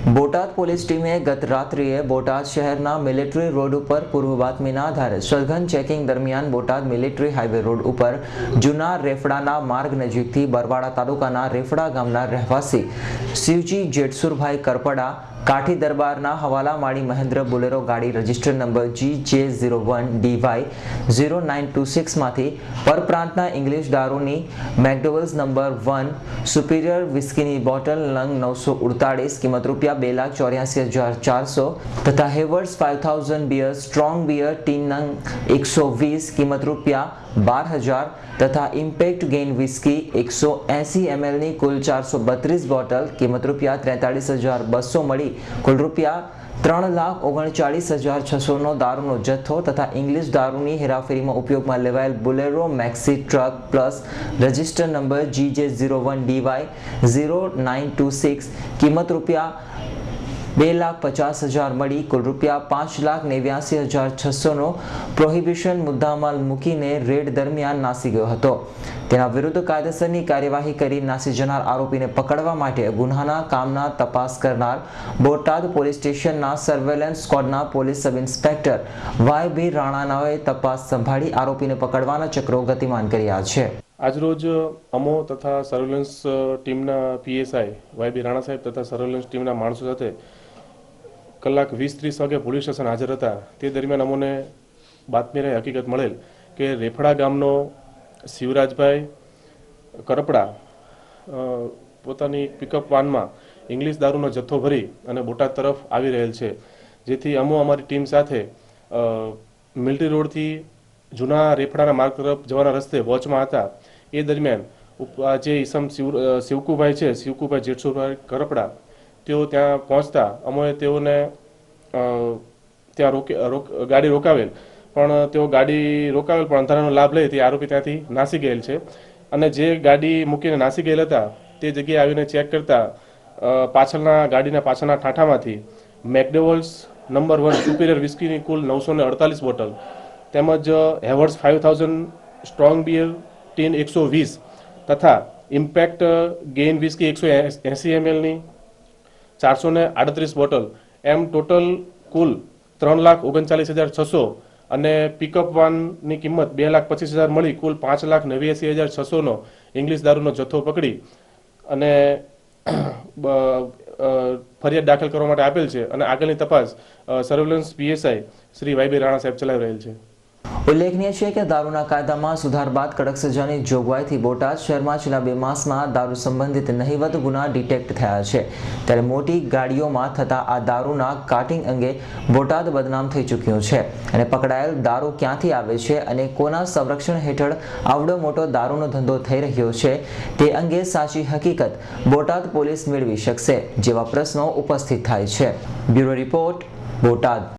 Botad police ટીમે ગત રાત્રિએ બોટાદ શહેરના મિલિટરી રોડ ઉપર પૂર્વ બાતમીના આધારે સઘન ચેકિંગ દરમિયાન બોટાદ મિલિટરી હાઈવે રોડ ઉપર જૂના રેફડાના માર્ગ નજીકથી બરવાડા તાલુકાના રેફડા ગામના રહેવાસી શિવજી જેટસુરભાઈ કરપડા કાઠી દરબારના હવાલા માળી મહેન્દ્ર બોલેરો ગાડી register number G J zero one DY zero nine two સિક્સમાંથી પરપ્રાંતના ઇંગ્લિશ દારૂની મેકડોવલ્સ નંબર વન સુપિરિયર વિસ્કીની બોટલ નંગ નવસો ઉડતાળીસ, કિંમત રૂપિયા બે લાખ ચોર્યાસી હજાર ચારસો તથા Haywards five thousand beer strong beer tin નંગ એકસો વીસ, કિંમત રૂપિયા બાર હજાર તથા ઇમ્પેક્ટ ગેઇન વિસ્કી એકસો એંસી એમએલની કુલ ચારસો બત્રીસ બોટલ, કિંમત રૂપિયા ત્રેતાળીસ હજાર બસો મળી કુલ રૂપિયા ત્રણ લાખ ઓગણચાળીસ હજાર છસોનો દારૂનો જથ્થો તથા ઇંગ્લિશ દારૂની હેરાફેરીમાં ઉપયોગમાં લેવાયેલ Bolero maxi truck plus register number G J zero one DY zero nine two six કિંમત રૂપિયા બે લાખ પચાસ હજાર મળી, કુલ રૂપિયા પાંચ લાખ નેવ્યાસી હજાર છસોનો પ્રોહિબિશન મુદ્દામાલ મૂકીને રેડ દરમિયાન નાસી ગયો હતો. તેના વિરુદ્ધ કાયદેસરની કાર્યવાહી કરી નાસી જનાર આરોપીને પકડવા માટે ગુન્હાના કામના તપાસ કરનાર બોટાદ પોલીસ સ્ટેશનના surveillance સ્ક્વોડના police sub inspector Y B રાણાનાએ તપાસ સંભાળી આરોપીને પકડવાના ચક્રો ગતિમાન કર્યા છે. આજરોજ અમો તથા સર્વેલન્સ ટીમના પીએસઆઈ વાય બી રાણા સાહેબ તથા સર્વેલન્સ ટીમના માણસો સાથે કલાક વીસ, ત્રીસ વાગે પોલીસ સ્ટેશન હાજર હતા. તે દરમિયાન અમોને બાતમી રહી હકીકત મળેલ કે રેફડા ગામનો શિવરાજભાઈ કરપડા પોતાની પિકઅપ વાનમાં ઇંગ્લિશ દારૂનો જથ્થો ભરી અને બોટાદ તરફ આવી રહેલ છે. જેથી અમો અમારી ટીમ સાથે મિલિટરી રોડથી જૂના રેફડાના માર્ગ તરફ જવાના રસ્તે વોચમાં હતા. એ દરમિયાન જે ઈસમ શિવ શિવકુભાઈ છે, શિવકુભાઈ જેઠસુભાઈ કરપડા તેઓ ત્યાં પહોંચતા. અમોએ તેઓને ત્યાં રોકે ગાડી રોકાવેલ. પણ તેઓ ગાડી રોકાવેલ, પણ અંધારાનો લાભ લઈ તે આરોપી ત્યાંથી નાસી ગયેલ છે. અને જે ગાડી મૂકીને નાસી ગયેલ હતા, તે જગ્યાએ આવીને ચેક કરતા પાછળના ગાડીના પાછળના ઠાઠામાંથી મેકડેવલ્સ નંબર વન સુપિરિયર વિસ્કીની કુલ નવસો ને અડતાલીસ બોટલ તેમજ Haywards five thousand strong beer tin એકસો વીસ તથા ઇમ્પેક્ટ ગેઇન વિસ્કી એકસો એંસી એમએલની ચારસો ને આડત્રીસ બોટલ. એમ ટોટલ કુલ ત્રણ લાખ ઓગણચાલીસ હજાર છસો અને પિકઅપ વાનની કિંમત બે લાખ પચીસ હજાર મળી. કુલ પાંચ લાખ નેવ્યાસી હજાર છસોનો ઇંગ્લિશ દારૂનો જથ્થો પકડી અને ફરિયાદ દાખલ કરવા માટે આપેલ છે. અને આગળની તપાસ surveillance PSI Shri YB Rana સાહેબ ચલાવી રહેલ છે. ઉલ્લેખનીય છે કે દારૂના કાયદામાં સુધાર બાદ કડક સજાની જોગવાઈથી બોટાદ શહેરમાં છેલ્લા બે માસમાં દારૂ સંબંધિત નહીવત ગુના ડિટેક્ટ થયા છે. ત્યારે મોટી ગાડીઓમાં થતા આ દારૂના કાટિંગ અંગે બોટાદ બદનામ થઈ ચૂક્યું છે અને પકડાયેલ દારૂ ક્યાંથી આવે છે અને કોના સંરક્ષણ હેઠળ આવડો મોટો દારૂનો ધંધો થઈ રહ્યો છે તે અંગે સાચી હકીકત બોટાદ પોલીસ મેળવી શકશે જેવા પ્રશ્નો ઉપસ્થિત થાય છે. Bureau report, Botad.